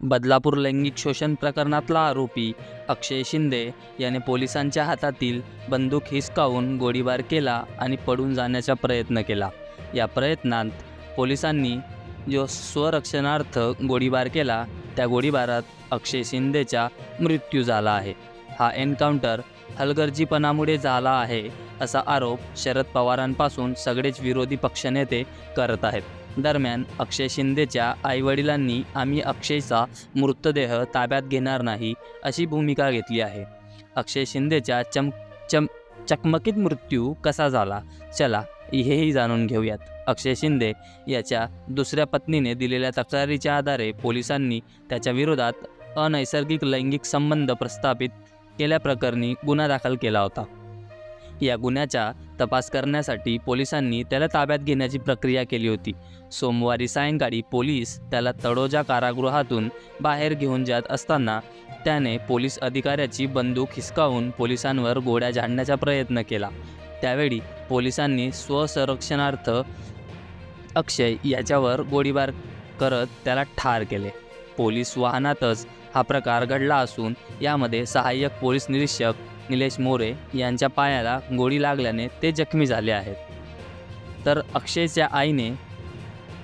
बदलापूर लैंगिक शोषण प्रकरणातला आरोपी अक्षय शिंदे याने पोलिसांच्या हातातील बंदूक हिसकावून गोळीबार केला आणि पडून जाण्याचा प्रयत्न केला. या प्रयत्नात पोलिसांनी जो स्वरक्षणार्थ गोळीबार केला त्या गोळीबारात अक्षय शिंदेचा मृत्यू झाला आहे. हा एन्काउंटर हलगर्जीपणामुळे झाला आहे असा आरोप शरद पवारांपासून सगळेच विरोधी पक्षनेते करत आहेत. दरम्यान अक्षय शिंदेच्या आईवडिलांनी आम्ही अक्षयचा मृतदेह ताब्यात घेणार नाही अशी भूमिका घेतली आहे. अक्षय शिंदेच्या चम चम चकमकीत मृत्यू कसा झाला? चला हेही जाणून घेऊयात. अक्षय शिंदे याच्या दुसऱ्या पत्नीने दिलेल्या तक्रारीच्या आधारे पोलिसांनी त्याच्या विरोधात अनैसर्गिक लैंगिक संबंध प्रस्थापित केल्याप्रकरणी गुन्हा दाखल केला होता. या गुन्ह्याचा तपास करण्यासाठी पोलिसांनी त्याला ताब्यात घेण्याची प्रक्रिया केली होती. सोमवारी सायंकाळी पोलीस त्याला तडोजा कारागृहातून बाहेर घेऊन जात असताना त्याने पोलीस अधिकाऱ्याची बंदूक हिसकावून पोलिसांवर गोळ्या झाडण्याचा प्रयत्न केला. त्यावेळी पोलिसांनी स्वसंरक्षणार्थ अक्षय याच्यावर गोळीबार करत त्याला ठार केले. पोलीस वाहनातच हा प्रकार घडला असून यामध्ये सहाय्यक पोलीस निरीक्षक निलेश मोरे यांच्या पायाला गोळी लागल्याने ते जखमी झाले आहेत. तर अक्षयच्या आईने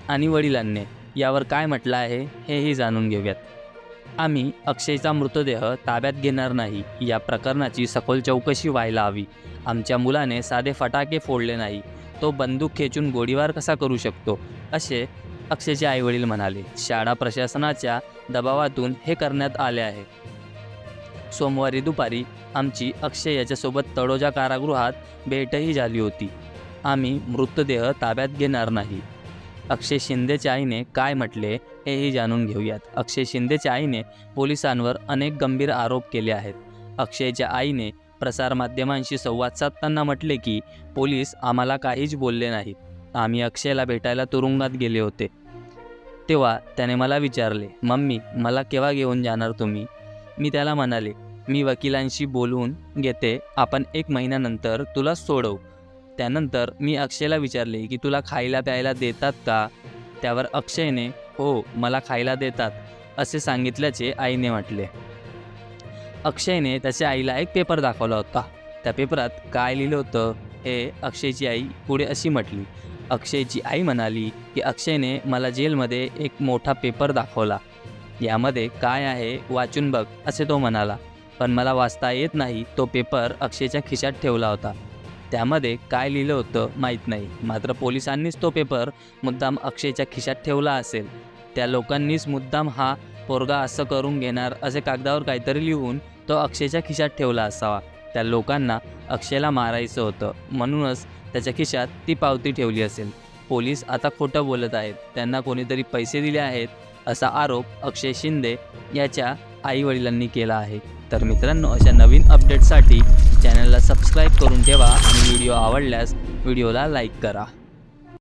आणि वडिलांनी यावर काय म्हटलं आहे हेही जाणून घेऊयात. आम्ही अक्षयचा मृतदेह ताब्यात घेणार नाही. या प्रकरणाची सखोल चौकशी व्हायला हवी. आमच्या मुलाने साधे फटाके फोडले नाही. तो बंदूक खेचून गोळीबार कसा करू शकतो? असे अक्षयचे आईवडील म्हणाले. शाळा प्रशासनाच्या दबावातून हे करण्यात आले आहे. सोमवारी दुपारी आमची अक्षय याच्यासोबत तळोजा कारागृहात भेटही झाली होती. आम्ही मृतदेह ताब्यात घेणार नाही. अक्षय शिंदेच्या आईने काय म्हटले हेही जाणून घेऊयात. अक्षय शिंदेच्या आईने पोलिसांवर अनेक गंभीर आरोप केले आहेत. अक्षयच्या आईने प्रसारमाध्यमांशी संवाद साधताना म्हटले की पोलीस आम्हाला काहीच बोलले नाहीत. आम्ही अक्षयला भेटायला तुरुंगात गेले होते. तेव्हा त्याने मला विचारले मम्मी मला केव्हा घेऊन जाणार तुम्ही? मी त्याला म्हणाले मी वकिलांशी बोलून घेते. आपण एक महिन्यानंतर तुला सोडवू. त्यानंतर मी अक्षयला विचारले की तुला खायला प्यायला देतात का? त्यावर अक्षयने हो मला खायला देतात असे सांगितल्याचे आईने म्हटले. अक्षयने त्याच्या आईला एक पेपर दाखवला होता. त्या पेपरात काय लिहिलं होतं हे अक्षयची आई पुढे अशी म्हटली. अक्षयची आई म्हणाली की अक्षयने मला जेलमध्ये एक मोठा पेपर दाखवला. यामध्ये काय आहे वाचून बघ असे तो म्हणाला. पण मला वाचता येत नाही तो पेपर अक्षयच्या खिशात ठेवला होता. त्यामध्ये काय लिहिलं होतं माहीत नाही मात्र पोलिसांनीच तो पेपर मुद्दाम अक्षयच्या खिशात ठेवला असेल. त्या लोकांनीच मुद्दाम हा पोरगा असं करून घेणार असे कागदावर काहीतरी लिहून तो अक्षयच्या खिशात ठेवला असावा. त्या लोकांना अक्षयला मारायचं होतं म्हणूनच त्याच्या खिशात ती पावती ठेवली असेल. पोलीस आता खोटं बोलत आहेत त्यांना कोणीतरी पैसे दिले आहेत असा आरोप अक्षय शिंदे याच्या आईवडिलांनी केला आहे. तर मित्रांनो अशा नवीन अपडेटसाठी चॅनलला सबस्क्राईब करून ठेवा आणि व्हिडिओ आवडल्यास व्हिडिओला लाईक करा.